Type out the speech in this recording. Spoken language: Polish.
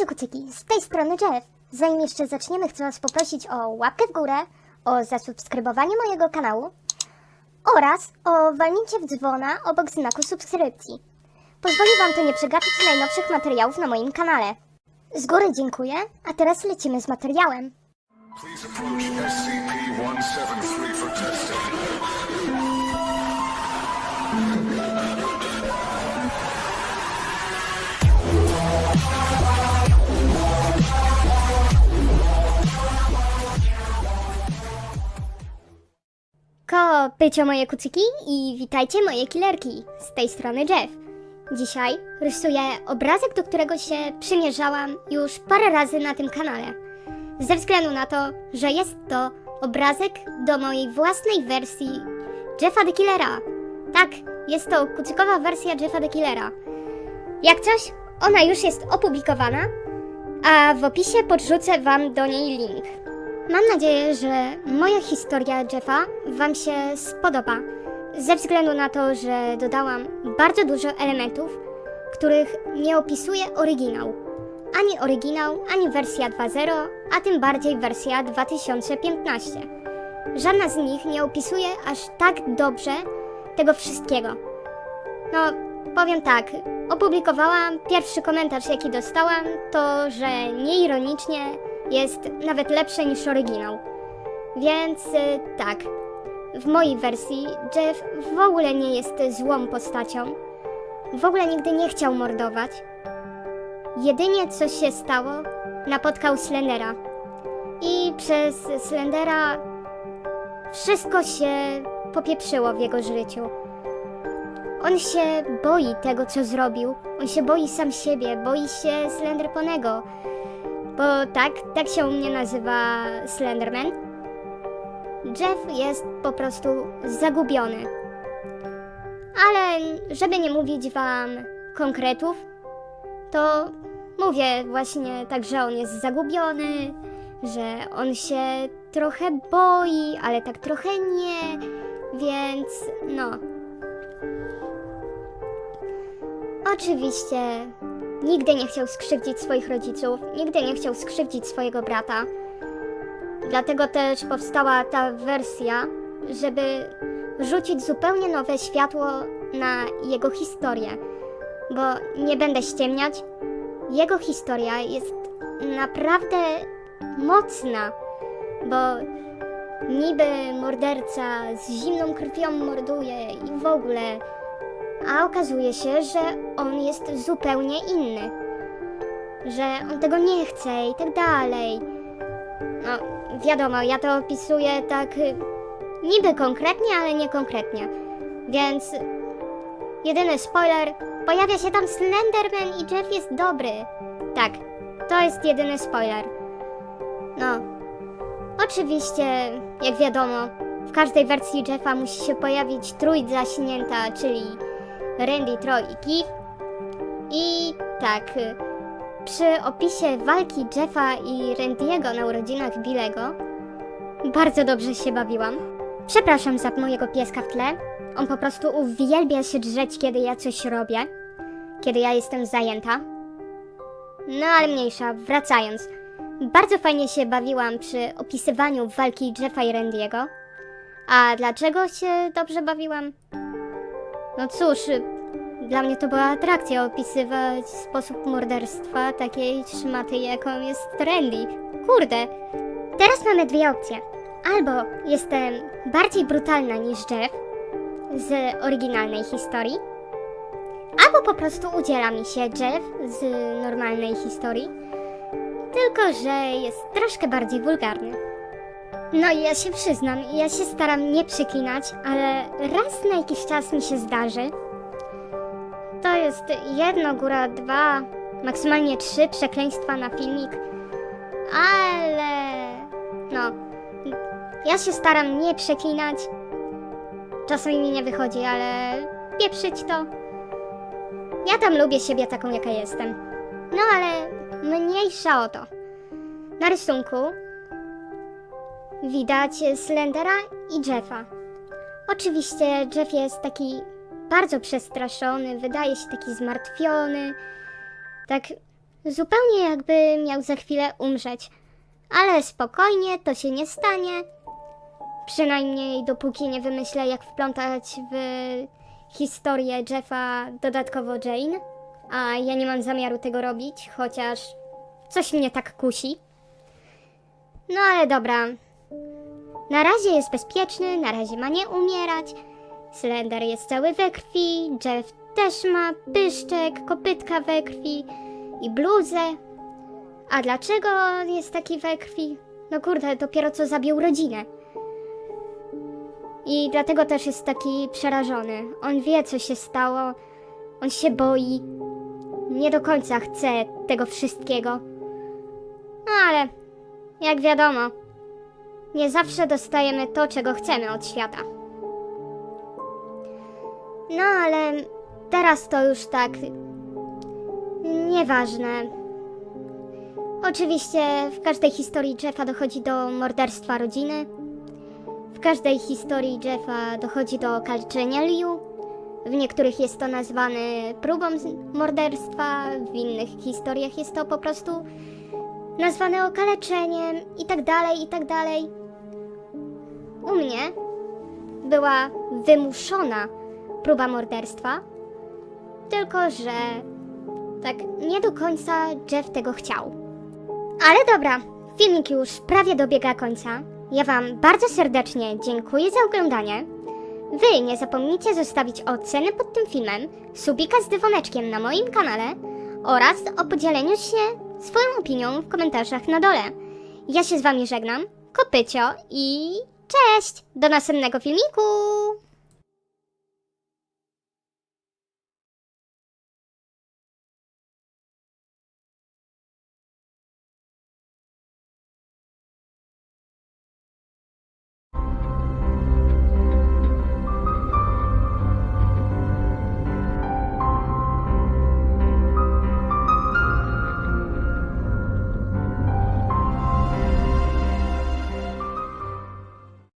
Witajcie kucyki, z tej strony Jeff. Zanim jeszcze zaczniemy, chcę Was poprosić o łapkę w górę, o zasubskrybowanie mojego kanału oraz o walnięcie w dzwona obok znaku subskrypcji. Pozwoli Wam to nie przegapić najnowszych materiałów na moim kanale. Z góry dziękuję, a teraz lecimy z materiałem. Please approach SCP-173 for testing. Pycio moje kucyki i witajcie moje killerki. Z tej strony Jeff. Dzisiaj rysuję obrazek, do którego się przymierzałam już parę razy na tym kanale. Ze względu na to, że jest to obrazek do mojej własnej wersji Jeffa the Killera. Tak, jest to kucykowa wersja Jeffa the Killera. Jak coś, ona już jest opublikowana, a w opisie podrzucę Wam do niej link. Mam nadzieję, że moja historia Jeffa Wam się spodoba, ze względu na to, że dodałam bardzo dużo elementów, których nie opisuje oryginał. Ani oryginał, ani wersja 2.0, a tym bardziej wersja 2015. Żadna z nich nie opisuje aż tak dobrze tego wszystkiego. No, powiem tak, opublikowałam pierwszy komentarz, jaki dostałam, to, że nieironicznie jest nawet lepsze niż oryginał. Więc y, tak, w mojej wersji Jeff w ogóle nie jest złą postacią. W ogóle nigdy nie chciał mordować. Jedynie co się stało, napotkał Slendera. I przez Slendera wszystko się popieprzyło w jego życiu. On się boi tego, co zrobił. On się boi sam siebie, boi się Slenderponego. Bo tak, tak się u mnie nazywa Slenderman. Jeff jest po prostu zagubiony. Ale żeby nie mówić wam konkretów, to mówię właśnie tak, że on jest zagubiony, że on się trochę boi, ale tak trochę nie, więc no. Oczywiście nigdy nie chciał skrzywdzić swoich rodziców, nigdy nie chciał skrzywdzić swojego brata. Dlatego też powstała ta wersja, żeby rzucić zupełnie nowe światło na jego historię. Bo nie będę ściemniać, jego historia jest naprawdę mocna, bo niby morderca z zimną krwią morduje i w ogóle, a okazuje się, że on jest zupełnie inny. Że on tego nie chce i tak dalej. No, wiadomo, ja to opisuję tak y, niby konkretnie, ale nie konkretnie. Więc jedyny spoiler, pojawia się tam Slenderman i Jeff jest dobry. Tak, to jest jedyny spoiler. No, oczywiście, jak wiadomo, w każdej wersji Jeffa musi się pojawić trójca zaśnięta, czyli Randy, Troy i Keith. I tak, y, przy opisie walki Jeffa i Randy'ego na urodzinach Billego bardzo dobrze się bawiłam. Przepraszam za mojego pieska w tle. On po prostu uwielbia się drzeć, kiedy ja coś robię, kiedy ja jestem zajęta. No ale mniejsza, wracając. Bardzo fajnie się bawiłam przy opisywaniu walki Jeffa i Randy'ego. A dlaczego się dobrze bawiłam? No cóż, dla mnie to była atrakcja opisywać sposób morderstwa takiej szmaty, jaką jest Randy. Kurde! Teraz mamy dwie opcje. Albo jestem bardziej brutalna niż Jeff z oryginalnej historii, albo po prostu udziela mi się Jeff z normalnej historii, tylko że jest troszkę bardziej wulgarny. No i ja się przyznam, ja się staram nie przeklinać, ale raz na jakiś czas mi się zdarzy. To jest jedno, góra dwa, maksymalnie trzy przekleństwa na filmik, ale no, ja się staram nie przeklinać. Czasami mi nie wychodzi, ale pieprzyć to. Ja tam lubię siebie taką, jaka jestem. No ale mniejsza o to. Na rysunku widać Slendera i Jeffa. Oczywiście Jeff jest taki bardzo przestraszony, wydaje się taki zmartwiony. Tak Zupełnie jakby miał za chwilę umrzeć. Ale spokojnie, to się nie stanie. Przynajmniej dopóki nie wymyślę, jak wplątać w historię Jeffa dodatkowo Jane. A ja nie mam zamiaru tego robić, chociaż coś mnie tak kusi. No ale dobra. Na razie jest bezpieczny, na razie ma nie umierać. Slender jest cały we krwi, Jeff też ma pyszczek, kopytka we krwi i bluzę. A dlaczego on jest taki we krwi? No kurde, dopiero co zabił rodzinę. I dlatego też jest taki przerażony. On wie, co się stało. On się boi. Nie do końca chce tego wszystkiego. No ale, jak wiadomo, nie zawsze dostajemy to, czego chcemy od świata. No ale teraz to już tak nieważne. Oczywiście w każdej historii Jeffa dochodzi do morderstwa rodziny. W każdej historii Jeffa dochodzi do okaleczenia Liu. W niektórych jest to nazwane próbą morderstwa, w innych historiach jest to po prostu nazwane okaleczeniem i tak dalej, i tak dalej. U mnie była wymuszona próba morderstwa, tylko że tak nie do końca Jeff tego chciał. Ale dobra, filmik już prawie dobiega końca. Ja Wam bardzo serdecznie dziękuję za oglądanie. Wy nie zapomnijcie zostawić oceny pod tym filmem, subika z dzwoneczkiem na moim kanale oraz o podzieleniu się swoją opinią w komentarzach na dole. Ja się z Wami żegnam, kopycio i cześć! Do następnego filmiku!